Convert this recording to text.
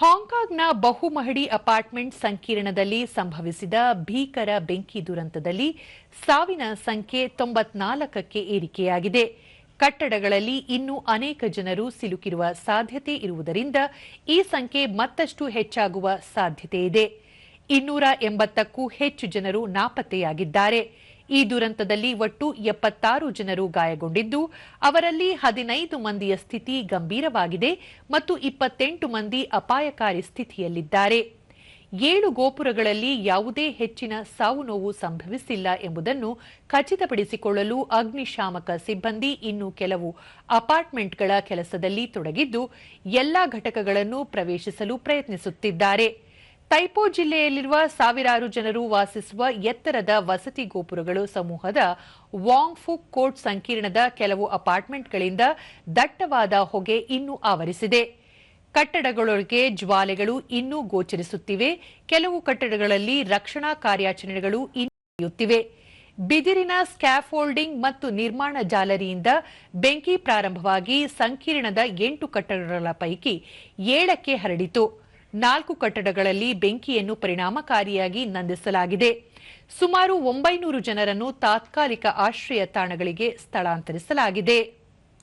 ಹಾಂಗ್ಕಾಂಗ್ನ ಬಹುಮಹಡಿ apartment ಸಂಕೀರ್ಣದಲ್ಲಿ ಸಂಭವಿಸಿದ ಭೀಕರ ಬೆಂಕಿ ದುರಂತದಲ್ಲಿ ಸಾವಿನ ಸಂಖ್ಯೆ ತೊಂಬತ್ನಾಲ್ಕಕ್ಕೆ ಏರಿಕೆಯಾಗಿದೆ. ಕಟ್ಟಡಗಳಲ್ಲಿ ಇನ್ನೂ ಅನೇಕ ಜನರು ಸಿಲುಕಿರುವ ಸಾಧ್ಯತೆ ಇರುವುದರಿಂದ ಈ ಸಂಖ್ಯೆ ಮತ್ತಷ್ಟು ಹೆಚ್ಚಾಗುವ ಸಾಧ್ಯತೆ ಇದೆ. ಇನ್ನೂರ ಎಂಬತ್ತಕ್ಕೂ ಹೆಚ್ಚು ಜನರು ನಾಪತ್ತೆಯಾಗಿದ್ದಾರೆ. ಈ ದುರಂತದಲ್ಲಿ ಒಟ್ಟು ಎಪ್ಪತ್ತಾರು ಜನರು ಗಾಯಗೊಂಡಿದ್ದು, ಅವರಲ್ಲಿ ಹದಿನೈದು ಮಂದಿಯ ಸ್ಥಿತಿ ಗಂಭೀರವಾಗಿದೆ ಮತ್ತು ಇಪ್ಪತ್ತೆಂಟು ಮಂದಿ ಅಪಾಯಕಾರಿ ಸ್ಥಿತಿಯಲ್ಲಿದ್ದಾರೆ. ಏಳು ಗೋಪುರಗಳಲ್ಲಿ ಯಾವುದೇ ಹೆಚ್ಚಿನ ಸಾವು ನೋವು ಸಂಭವಿಸಿಲ್ಲ ಎಂಬುದನ್ನು ಖಚಿತಪಡಿಸಿಕೊಳ್ಳಲು ಅಗ್ನಿಶಾಮಕ ಸಿಬ್ಬಂದಿ ಇನ್ನು ಕೆಲವು ಅಪಾರ್ಟ್ಮೆಂಟ್ಗಳ ಕೆಲಸದಲ್ಲಿ ತೊಡಗಿದ್ದು, ಎಲ್ಲಾ ಘಟಕಗಳನ್ನು ಪ್ರವೇಶಿಸಲು ಪ್ರಯತ್ನಿಸುತ್ತಿದ್ದಾರೆ. ತೈಪೋ ಜಿಲ್ಲೆಯಲ್ಲಿರುವ ಸಾವಿರಾರು ಜನರು ವಾಸಿಸುವ ಎತ್ತರದ ವಸತಿ ಗೋಪುರಗಳು ಸಮೂಹದ ವಾಂಗ್ಫುಕ್ ಕೋರ್ಟ್ ಸಂಕೀರ್ಣದ ಕೆಲವು ಅಪಾರ್ಟ್ಮೆಂಟ್ಗಳಿಂದ ದಟ್ಟವಾದ ಹೊಗೆ ಇನ್ನೂ ಆವರಿಸಿದೆ. ಕಟ್ಟಡಗಳೊಳಗೆ ಜ್ವಾಲೆಗಳು ಇನ್ನೂ ಗೋಚರಿಸುತ್ತಿವೆ. ಕೆಲವು ಕಟ್ಟಡಗಳಲ್ಲಿ ರಕ್ಷಣಾ ಕಾರ್ಯಾಚರಣೆಗಳು ಇನ್ನೂ ನಡೆಯುತ್ತಿವೆ. ಬಿದಿರಿನ ಸ್ಕ್ಯಾಫೋಲ್ಡಿಂಗ್ ಮತ್ತು ನಿರ್ಮಾಣ ಜಾಲರಿಯಿಂದ ಬೆಂಕಿ ಪ್ರಾರಂಭವಾಗಿ ಸಂಕೀರ್ಣದ ಎಂಟು ಕಟ್ಟಡಗಳ ಪೈಕಿ ಏಳಕ್ಕೆ ಹರಡಿತು. ನಾಲ್ಕು ಕಟ್ಟಡಗಳಲ್ಲಿ ಬೆಂಕಿಯನ್ನು ಪರಿಣಾಮಕಾರಿಯಾಗಿ ನಂದಿಸಲಾಗಿದೆ. ಸುಮಾರು ಒಂಬೈನೂರು ಜನರನ್ನು ತಾತ್ಕಾಲಿಕ ಆಶ್ರಯ ತಾಣಗಳಿಗೆ ಸ್ಥಳಾಂತರಿಸಲಾಗಿದೆ.